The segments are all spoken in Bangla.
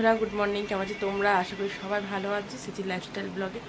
বন্ধুরা গুড মর্নিং কেমন আছো তোমরা? আশা করি সবাই ভালো আছে। সিটি লাইফস্টাইল ব্লগে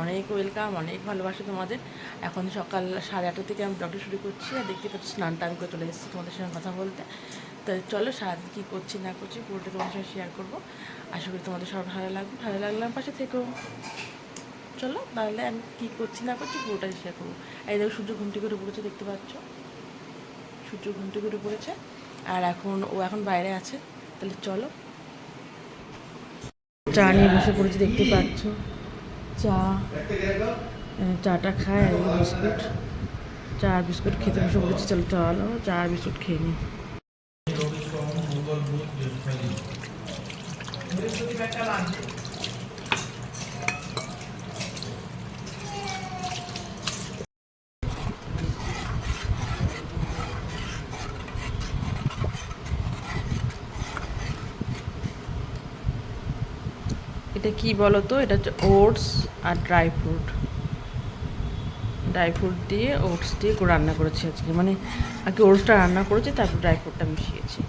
অনেক ওয়েলকাম অনেক ভালোবাসা তোমাদের। এখন সকাল সাড়ে আটটা থেকে আমি ব্লগটা শুরু করছি। আর দেখতে পাচ্ছি স্নান টান করে চলে এসেছি তোমাদের সঙ্গে কথা বলতে। তো চলো সারাদিন কী করছি, না করছি, পুরোটা তোমাদের সঙ্গে শেয়ার করব। আশা করি তোমাদের সব ভালো লাগবে। ভালো লাগলে আমার পাশে থেকেও চলো, তাহলে আমি কী করছি, না করছি পুরোটাই শেয়ার করব। এই দেখো, সূর্য ঘুমটি করে পড়েছে, দেখতে পাচ্ছ? সূর্য ঘুমটি করে পড়েছে। আর এখন ও এখন বাইরে আছে। তাহলে চলো চা নিয়ে বসে পড়েছি, দেখতে পাচ্ছ। চা চাটা খায় আর বিস্কুট। চা আর বিস্কুট খেতে বসে পড়েছি, চলো চলো, চা আর বিস্কুট খেয়ে নিই এটা কি বলো তো এটা হচ্ছে ওটস আর ড্রাই ফ্রুট। ড্রাই ফ্রুট দিয়ে ওটস দিয়ে রান্না করেছি আজকে। মানে আগে ওটসটা রান্না করেছি, তারপর ড্রাই ফ্রুটটা মিশিয়েছি।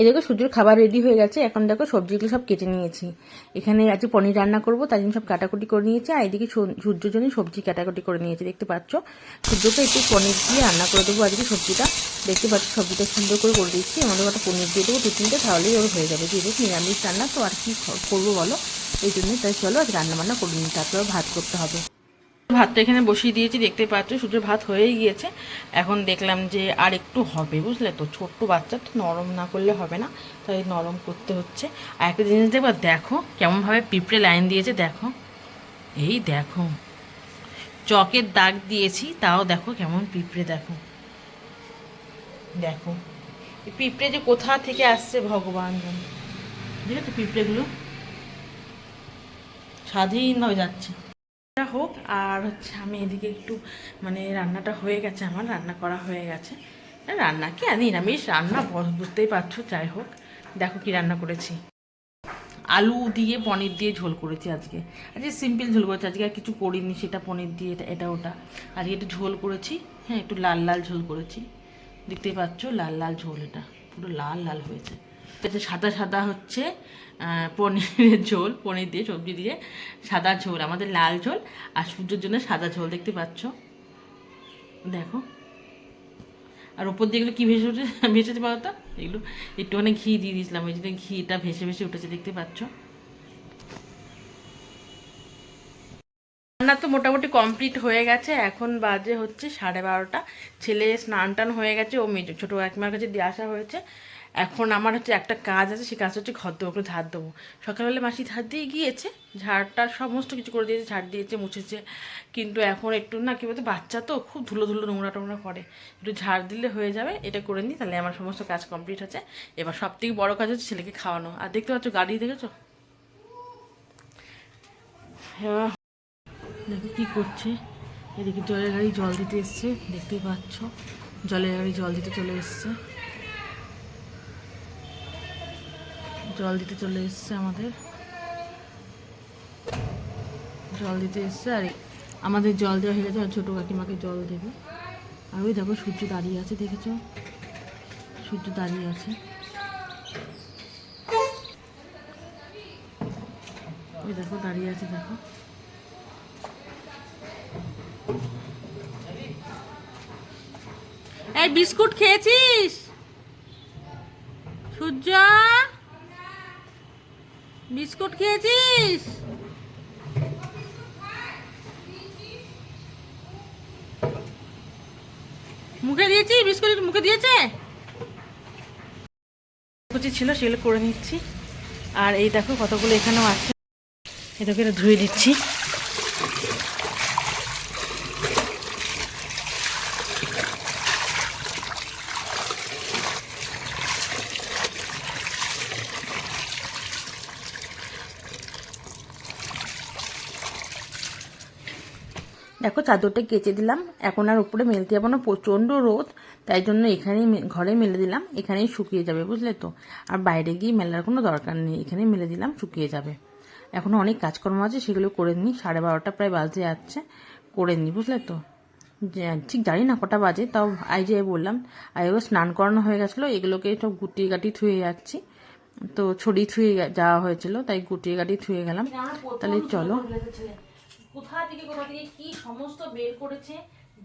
এই দেখো সূর্যের খাবার রেডি হয়ে গেছে। এখন দেখো সবজিগুলো সব কেটে নিয়েছি। এখানে আজকে পনির রান্না করব তাই জন্য সব কাটাকুটি করে নিয়েছি। আর এদিকে সূর্যের জন্য সবজি কাটাকুটি করে নিয়েছি, দেখতে পাচ্ছ? সূর্যকে একটু পনির দিয়ে রান্না করে দেবো আজকে সবজিটা। দেখতে পাচ্ছ সবজিটা সুন্দর করে করে দিচ্ছি আমাদের একটা পনির দিয়ে দেবো দু তিনটে তাহলেই ওর হয়ে যাবে। যেহেতু নিরামিষ রান্না, তো আর কি করব বলো? এই জন্যই তাই চলো আজ রান্না বান্না করে নিই তারপরে ভাত করতে হবে। ভাতটা এখানে বসিয়ে দিয়েছি, দেখতে পাচ্ছ সূর্যের ভাত হয়েই গিয়েছে। এখন দেখলাম যে আর একটু হবে, বুঝলে তো? ছোট্ট বাচ্চা তো নরম না করলে হবে না, তাই নরম করতে হচ্ছে। আর একটা জিনিস দেখবা, দেখো কেমনভাবে পিঁপড়ে লাইন দিয়েছে, দেখো। এই দেখো, চকের দাগ দিয়েছি, তাও দেখো কেমন পিঁপড়ে, দেখো। দেখো পিঁপড়ে যে কোথা থেকে আসছে ভগবান জানে। তো পিঁপড়েগুলো? স্বাধীনভাবে যাচ্ছে। হোক, আর হচ্ছে আমি এদিকে একটু মানে রান্নাটা হয়ে গেছে আমার, রান্না করা হয়ে গেছে। রান্না কি? আর নিরামিষ রান্না বুঝতেই পারছ, যাই হোক। দেখো কি রান্না করেছি। আলু দিয়ে পনির দিয়ে ঝোল করেছি আজকে। আজকে সিম্পল ঝোল করেছি, আজকে আর কিছু করিনি সেটা পনির দিয়ে, এটা এটা ওটা। আজকে একটু ঝোল করেছি হ্যাঁ একটু লাল লাল ঝোল করেছি। দেখতেই পাচ্ছ, লাল লাল ঝোল এটা। পুরো লাল লাল হয়েছে। এটা সাদা সাদা হচ্ছে পনিরের ঝোল, পনির দিয়ে সবজি দিয়ে সাদা ঝোল, আমাদের লাল ঝোল আর সূর্যের জন্য সাদা ঝোল, দেখতে পাচ্ছ? দেখো। আর ওপর দিয়ে এগুলো কী ভেসে উঠে, ভেসেছে বলো তো? এগুলো একটুখানি ঘি দিয়ে দিয়েছিলাম, ওই জন্য ঘিটা ভেসে ভেসে উঠেছে, দেখতে পাচ্ছ? রান্না তো মোটামুটি কমপ্লিট হয়ে গেছে, এখন বাজে হচ্ছে সাড়ে বারোটা। ছেলে স্নান টান হয়ে গেছে, ও মেজো, ছোটো কাকিমার কাছে দিয়ে আসা হয়েছে। এখন আমার হচ্ছে একটা কাজ আছে, সেই কাজ হচ্ছে ঘর দেবো ঝাড় দেবো। সকালবেলা মাসি ঝাড় দিয়ে গিয়েছে ঝাড়টা সমস্ত কিছু করে দিয়েছে, ঝাড় দিয়েছে, মুছেছে। কিন্তু এখন একটু না কী বলতো, বাচ্চা তো খুব ধুলো ধুলো নোংরা টোংরা করে। একটু ঝাড় দিলে হয়ে যাবে, এটা করে নিই, তাহলে আমার সমস্ত কাজ কমপ্লিট আছে এবার সব থেকে বড়ো কাজ হচ্ছে ছেলেকে খাওয়ানো। আর দেখতে পাচ্ছ, গাড়ি দেখেছ? হ্যাঁ। দেখো কী করছে। এদিকে জলের গাড়ি জল দিতে এসছে, দেখতেই পাচ্ছ। জলের গাড়ি জল দিতে চলে এসছে। জল দিতে চলে এসছে আমাদের। জল দিতে এসছে, আর আমাদের জল দেওয়া হয়ে গেছে, আর ছোটো কাকিমাকে জল দেবে। আর ওই দেখো সূর্য দাঁড়িয়ে আছে, দেখেছ? সূর্য দাঁড়িয়ে আছে। ওই দেখো, দাঁড়িয়ে আছে, দেখো। এই বিস্কুট খেয়েছিস? সূর্য! বিস্কুট খেয়েছিস? মুখে দিয়েছি? বিস্কুট মুখে দিয়েছে? কুচি ছিল, সেগুলো করে নিচ্ছি। আর এই দেখো কতগুলো এখানেও আছে। এটাকে এটা ধুয়ে দিচ্ছি। দেখো চাদরটা কেচে দিলাম। এখন আর উপরে মেলতে যাব না, প্রচণ্ড রোদ, তাই জন্য এখানেই ঘরে মেলে দিলাম, এখানেই শুকিয়ে যাবে, বুঝলে তো? আর বাইরে গিয়ে মেলার কোনো দরকার নেই, এখানেই মেলে দিলাম, শুকিয়ে যাবে। এখনও অনেক কাজকর্ম আছে, সেগুলো করে নিই, সাড়ে বারোটা প্রায় বাজে যাচ্ছে, করে নিই, বুঝলে তো? ঠিক জানি না কটা বাজে, তাও আইডিয়ায় বললাম আর এগুলো স্নান করানো হয়ে গেছিল, এগুলোকে সব গুটিয়ে গাটি থুয়ে যাচ্ছি। তো ছড়ি থুয়ে যাওয়া হয়েছিল, তাই গুটিয়ে গাটি থুয়ে গেলাম। তাহলে চলো। কোথা থেকে কোথা থেকে, কি সমস্ত বের করেছে,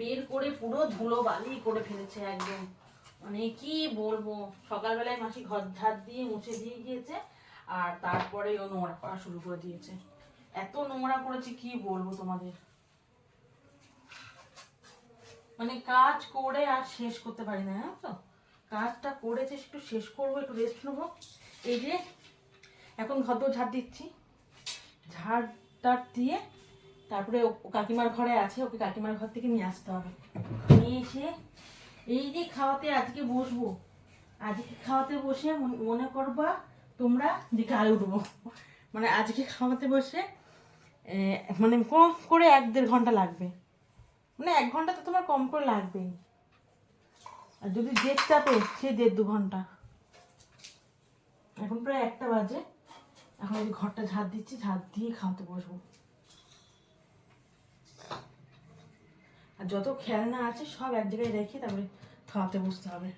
বের করে পুরো ধুলো বালি করে ফেলেছে একদম। মানে কি বলব, সকালবেলায় মাসি ঘর ঝাড় দিয়ে মুছে দিয়ে গিয়েছে, আর তারপরে ও নোংরা করা শুরু করে দিয়েছে। এত নোংরা করেছে, কি বলব তোমাদের? মানে কাজ করে আর শেষ করতে পারি না, জানো তো? কাজটা করেছে একটু শেষ করব, একটু রেস্ট নেব। এই যে, এখন ঘর ঝাড় দিচ্ছি। ঝাড় টাড় দিয়ে তারপরে কাকিমার ঘরে আছে, ওকে কাকিমার ঘর থেকে নিয়ে আসতে হবে। নিয়ে এসে এই যে খাওয়াতে আজকে বসবো, আজকে খাওয়াতে বসে মন- করবা তোমরা যে কাল উঠবো। মানে আজকে খাওয়াতে বসে মানে কম করে এক দেড় ঘণ্টা লাগবে। মানে এক ঘণ্টা তো তোমার কম করে লাগবেই। আর যদি জেদ চাপে, সে দেড় দু ঘণ্টা। এখন প্রায় একটা বাজে। এখন ঘরটা ঝাড় দিচ্ছি, ঝাড় দিয়ে খাওয়াতে বসবো। আর যত খেলনা আছে সব এক জায়গায় রেখে তারপরে খাওয়াতে বসতে হবে।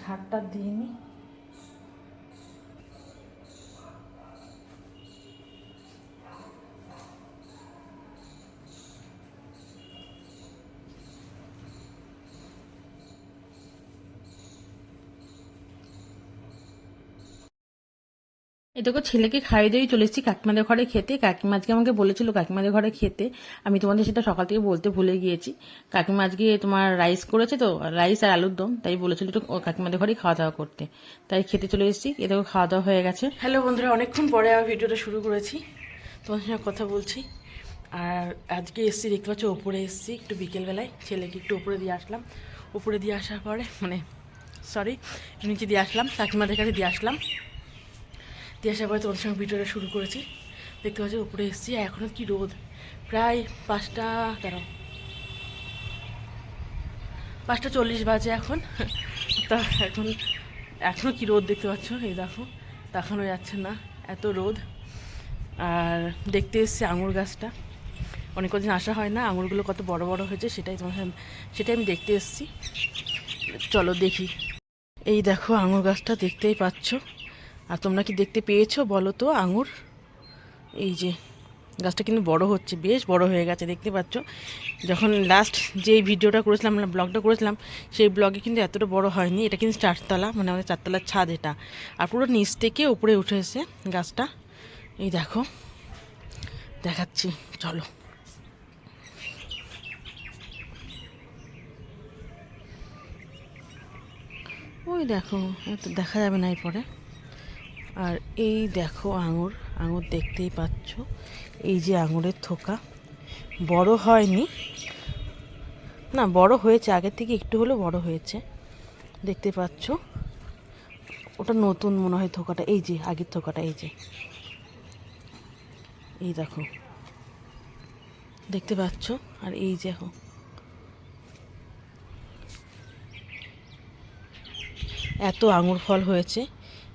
ঝাড়টা দিয়ে নিই এটাকে ছেলেকে খাইয়ে দিয়ে চলে এসেছি কাকিমাদের ঘরে খেতে। কাকিমা আজকে আমাকে বলেছিল কাকিমাদের ঘরে খেতে। আমি তোমাদের সেটা সকাল থেকে বলতে ভুলে গিয়েছি। কাকিমা আজকে তোমার রাইস করেছে তো রাইস আর আলুর দম, তাই বলেছিল একটু কাকিমাদের ঘরেই খাওয়া দাওয়া করতে। তাই খেতে চলে এসেছি। এটাকে খাওয়া দাওয়া হয়ে গেছে। হ্যালো বন্ধুরা, অনেকক্ষণ পরে আবার ভিডিওটা শুরু করেছি। তোমার সঙ্গে কথা বলছি। আর আজকে এসেছি, দেখতে পাচ্ছ ওপরে এসেছি একটু বিকেলবেলায় ছেলেকে একটু উপরে দিয়ে আসলাম। উপরে দিয়ে আসার পরে মানে সরি নিচে দিয়ে আসলাম। কাকিমাদের কাছে দিয়ে আসলাম। দিয়ে আসার তোমার সঙ্গে ভিডিওটা শুরু করেছি। দেখতে পাচ্ছি উপরে এসেছি এখনও কি রোদ? প্রায় পাঁচটা তেরো পাঁচটা চল্লিশ বাজে এখন। তা এখন এখনও কি রোদ দেখতে পাচ্ছ? এই দেখো, দেখানো যাচ্ছে না, এত রোদ। আর দেখতে এসেছি আঙুর গাছটা। অনেক কদিন আসা হয় না, আঙুরগুলো কত বড় বড় হয়েছে সেটাই তোমার সেটাই আমি দেখতে এসেছি। চলো দেখি। এই দেখো আঙুর গাছটা, দেখতেই পাচ্ছ। আর তোমরা কি দেখতে পেয়েছ বলো তো আঙুর? এই যে, গাছটা কিন্তু বড় হচ্ছে, বেশ বড় হয়ে গেছে, দেখতে পাচ্ছ? যখন লাস্ট যে ভিডিওটা করেছিলাম মানে ব্লগটা করেছিলাম, সেই ব্লগে কিন্তু এতটা বড় হয়নি। এটা কিন্তু চারতলা মানে আমাদের চারতলার ছাদ এটা। আর পুরো নিচ থেকে উপরে উঠে এসে গাছটা। এই দেখো, দেখাচ্ছি, চলো। ওই দেখো এত দেখা যাবে না এরপরে। আর এই দেখো আঙুর আঙুর দেখতেই পাচ্ছ। এই যে আঙুরের থোকা। বড় হয়নি। না, বড় হয়েছে। আগের থেকে একটু হলেও বড় হয়েছে। দেখতে পাচ্ছ? ওটা নতুন মনে হয় থোকাটা। এই যে, আগের থোকাটা, এই যে। এই দেখো। দেখতে পাচ্ছ? আর এই যে দেখো এত আঙুর ফল হয়েছে।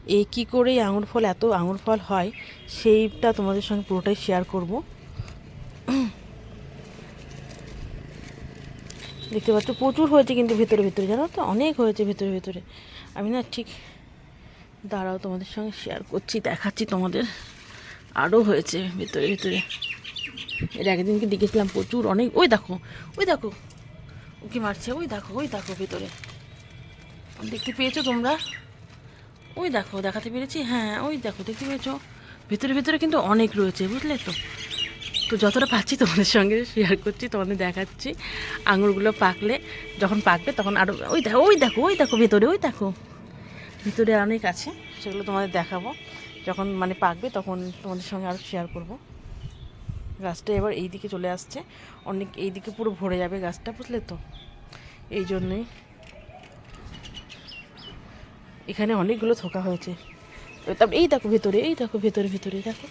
এই কী করে আঙুর ফল, এত আঙুর ফল হয়, সেইটা তোমাদের সঙ্গে পুরোটাই শেয়ার করব। দেখতে পাচ্ছ, প্রচুর হয়েছে কিন্তু ভেতরে ভেতরে, জানো তো? অনেক হয়েছে ভেতরে ভেতরে। আমি না ঠিক, দাঁড়াও তোমাদের সঙ্গে শেয়ার করছি, দেখাচ্ছি তোমাদের। আরও হয়েছে ভেতরে ভেতরে। এর একদিনকে দেখেছিলাম প্রচুর, অনেক। ওই দেখো ওই দেখো। ওকে মারছে, ওই দেখো ওই দেখো ভেতরে। দেখতে পেয়েছ তোমরা? ওই দেখো, দেখাতে পেরেছি? হ্যাঁ ওই দেখো, দেখতে পেয়েছ ভেতরে ভেতরে কিন্তু অনেক রয়েছে, বুঝলে তো? তো যতটা পাচ্ছি তোমাদের সঙ্গে শেয়ার করছি, তোমাদের দেখাচ্ছি। আঙুরগুলো পাকলে, যখন পাকবে তখন আরও ওই দেখো ওই দেখো ওই দেখো ভেতরে, ওই দেখো। ভিতরে অনেক আছে, সেগুলো তোমাদের দেখাবো। যখন মানে পাকবে তখন তোমাদের সঙ্গে আরও শেয়ার করব। গাছটা এবার এই দিকে চলে আসছে, অনেক এই দিকে পুরো ভরে যাবে গাছটা, বুঝলে তো? এই জন্যই এখানে অনেকগুলো থোকা হয়েছে। তারপর এই দেখো ভেতরে, এই দেখো ভেতরে ভেতরে দেখো,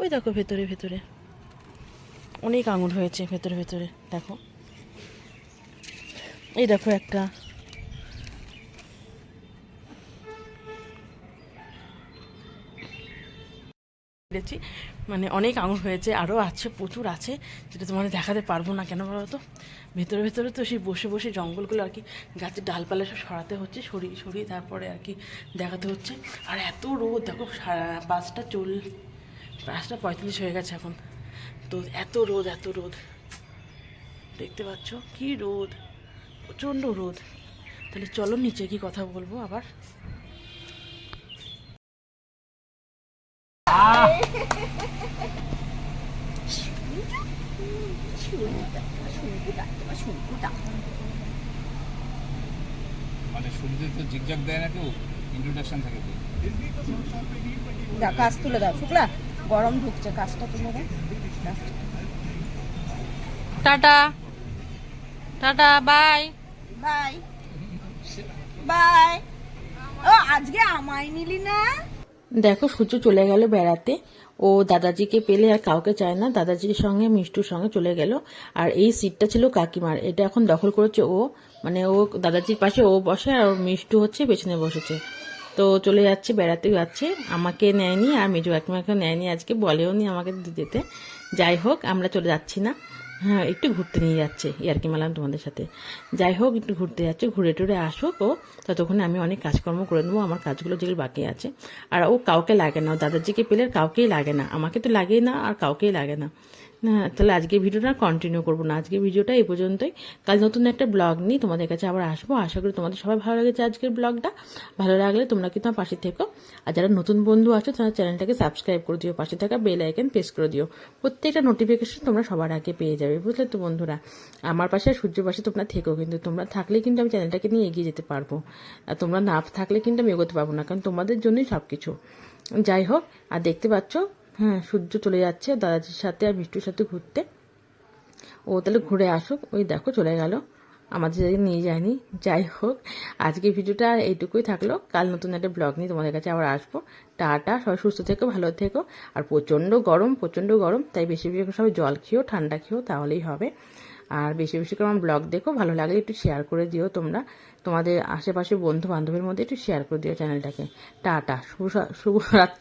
ওই দেখো ভেতরে ভেতরে। অনেক আঙুর হয়েছে ভেতরে ভেতরে, দেখো। এই দেখো একটা পেরেছি মানে অনেক আঙুর হয়েছে আরও আছে, প্রচুর আছে, যেটা তোমাদের দেখাতে পারব না কেন বলো তো ভেতরে ভেতরে তো সেই বসে বসে জঙ্গলগুলো আর কি গাছের ডালপালা সব সরাতে হচ্ছে, সরিয়ে সরিয়ে তারপরে আর কি দেখাতে হচ্ছে। আর এত রোদ, দেখো সারা- পাঁচটা চল পাঁচটা পঁয়তাল্লিশ হয়ে গেছে এখন। তো এত রোদ এত রোদ। দেখতে পাচ্ছ কি রোদ, প্রচণ্ড রোদ। তাহলে চলো নিচে কি কথা বলব আবার? মানে শুরুতে তো জিগজাগ দেয় না কেউ ইন্ট্রোডাকশন থাকে তো। দাও কাজ তুলে দাও শুক্লা গরম ঢুকছে কাজটা তুলে দাও। Ta-ta. Ta-ta bye. Bye. Bye. ও আজকে আমায় নিলি না? দেখো সূর্য চলে গেল বেড়াতে। ও দাদাজিকে পেলে আর কাউকে চায় না। দাদাজির সঙ্গে, মিষ্টুর সঙ্গে চলে গেল। আর এই সিটটা ছিল কাকিমার। এটা এখন দখল করেছে ও। মানে ও, দাদাজির পাশে ও বসে আর মিষ্টু হচ্ছে, পেছনে বসেছে। তো চলে যাচ্ছে, বেড়াতে যাচ্ছে। আমাকে নেয়নি আর মেজো কাকিমাকে নেয়নি আজকে। বলেও নি আমাকে দিতে। যাই হোক, আমরা চলে যাচ্ছি না। হ্যাঁ একটু ঘুরতে নিয়ে যাচ্ছে ইয়ার্কি মালাম তোমাদের সাথে। যাই হোক, একটু ঘুরতে যাচ্ছে, ঘুরে টুরে আসুক ও, ততক্ষণে আমি অনেক কাজকর্ম করে নেব, আমার কাজগুলো যেগুলো বাকি আছে। আর ও কাউকে লাগে না দাদাজিকে পেলে কাউকেই লাগে না, আমাকে তো লাগেই না আর কাউকেই লাগে না। না তাহলে আজকে ভিডিওটা কন্টিনিউ করব না। আজকে ভিডিওটা এই পর্যন্তই। কাল নতুন একটা ব্লগ নিয়ে তোমাদের কাছে আবার আসব। আশা করি তোমাদের সবাই ভালো লেগেছে আজকের ব্লগটা। ভালো লাগলে তোমরা কিন্তু আমার পাশে থেকো। আর যারা নতুন বন্ধু আছো, তারা চ্যানেলটাকে সাবস্ক্রাইব করে দিও। পাশে থাকা বেল আইকন প্রেস করে দিও। প্রত্যেকটা নোটিফিকেশন তোমরা সবার আগে পেয়ে যাবে, বুঝলে তো বন্ধুরা? আমার পাশে সূর্য পাশে তোমরা থেকো, কিন্তু তোমরা থাকলে কিন্তু আমি চ্যানেলটাকে নিয়ে এগিয়ে যেতে পারব। আর তোমরা না থাকলে কিন্তু আমি এগোতে পারব না, কারণ তোমাদের জন্যই সব কিছু যাই হোক, আর দেখতে পাচ্ছ হ্যাঁ সূর্য চলে যাচ্ছে, দাদাজির সাথে আর মিষ্টুর সাথে ঘুরতে। ও তাহলে ঘুরে আসুক, ওই দেখো চলে গেল। আমাদের নিয়ে যায়নি। যাই হোক আজকে ভিডিওটা এইটুকুই থাকল। কাল নতুন একটা ব্লগ নিয়ে তোমাদের কাছে আবার আসব। টাটা, সবাই সুস্থ থেকো, ভালো থেকো। আর প্রচণ্ড গরম প্রচণ্ড গরম, তাই বেশি বেশি করে সবাই জল খেও, ঠান্ডা খেও, তাহলেই হবে। আর বেশি বেশি করে আমার ব্লগ দেখো, ভালো লাগলে একটু শেয়ার করে দিও তোমরা। তোমাদের আশেপাশে বন্ধু বান্ধবের মধ্যে একটু শেয়ার করে দিও চ্যানেলটাকে। টাটা, শুভ শুভ রাত্রি